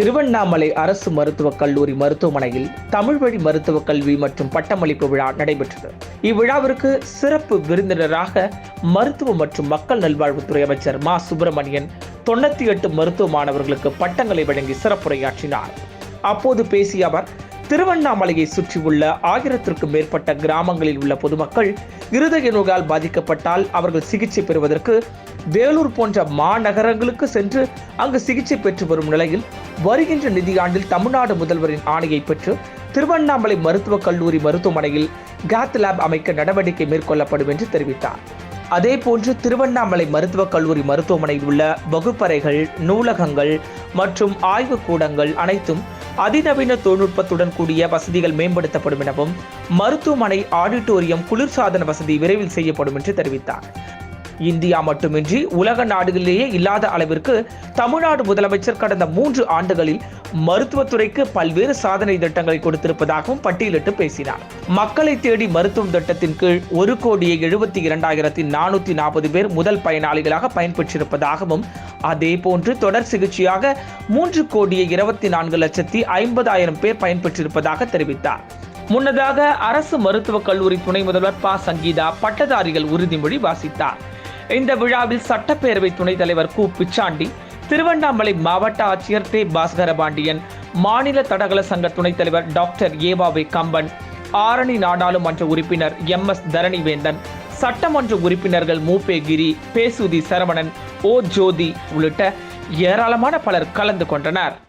திருவண்ணாமலை அரசு மருத்துவக் கல்லூரி மருத்துவமனையில் தமிழ் வழி மருத்துவக் கல்வி மற்றும் பட்டமளிப்பு விழா நடைபெற்றது. இவ்விழாவிற்கு சிறப்பு விருந்தினராக மருத்துவ மற்றும் மக்கள் நல்வாழ்வுத்துறை அமைச்சர் மா. சுப்பிரமணியன் தொண்ணூத்தி எட்டு மருத்துவ மாணவர்களுக்கு பட்டங்களை வழங்கி சிறப்புரையாற்றினார். அப்போது பேசிய அவர் திருவண்ணாமலையை சுற்றியுள்ள ஆயிரத்திற்கும் மேற்பட்ட கிராமங்களில் உள்ள பொதுமக்கள் இருதய நோயால் பாதிக்கப்பட்டால் அவர்கள் சிகிச்சை பெறுவதற்கு வேலூர் போன்ற மாநகரங்களுக்கு சென்று அங்கு சிகிச்சை பெற்று வரும் நிலையில் வருகின்ற நிதியாண்டில் தமிழ்நாடு முதல்வரின் ஆணையை பெற்று திருவண்ணாமலை மருத்துவக் கல்லூரி மருத்துவமனையில் கேத் லேப் அமைக்க நடவடிக்கை மேற்கொள்ளப்படும் என்று தெரிவித்தார். அதேபோன்று திருவண்ணாமலை மருத்துவக் கல்லூரி மருத்துவமனையில் உள்ள வகுப்பறைகள் நூலகங்கள் மற்றும் ஆய்வுக் கூடங்கள் அனைத்தும் அதிநவீன தொழில்நுட்பத்துடன் கூடிய வசதிகள் மேம்படுத்தப்படும் எனவும் மருத்துவமனை ஆடிட்டோரியம் குளிர்சாதன வசதி விரைவில் செய்யப்படும் என்று தெரிவித்தார். இந்தியா மட்டுமின்றி உலக நாடுகளிலேயே இல்லாத அளவிற்கு தமிழ்நாடு முதலமைச்சர் கடந்த மூன்று ஆண்டுகளில் மருத்துவத்துறைக்கு பல்வேறு சாதனை திட்டங்களை கொடுத்திருப்பதாகவும் பட்டியலிட்டு பேசினார். மக்களை தேடி மருத்துவம் திட்டத்தின் கீழ் ஒரு கோடியே எழுபத்தி இரண்டாயிரத்தி நானூத்தி நாற்பது பேர் முதல் பயனாளிகளாக பயன்பெற்றிருப்பதாகவும் அதே போன்று தொடர் சிகிச்சையாக மூன்று கோடியே இருபத்தி நான்கு லட்சத்தி ஐம்பதாயிரம் பேர் பயன்பெற்றிருப்பதாக தெரிவித்தார். முன்னதாக அரசு மருத்துவக் கல்லூரி துணை முதல்வர் ப. சங்கீதா பட்டதாரிகள் உறுதிமொழி வாசித்தார். இந்த விழாவில் சட்டப்பேரவை துணைத் தலைவர் கு. பிச்சாண்டி திருவண்ணாமலை மாவட்ட ஆட்சியர் தே. பாஸ்கர பாண்டியன் மாநில தடகள சங்க துணைத் தலைவர் டாக்டர் ஏவாவே கம்பன் ஆரணி நாடாளுமன்ற உறுப்பினர் எம். எஸ். தரணிவேந்தன் சட்டமன்ற உறுப்பினர்கள் மூபே கிரி பேசுதி சரவணன் ஓ. ஜோதி உள்ளிட்ட ஏராளமான பலர் கலந்து கொண்டனர்.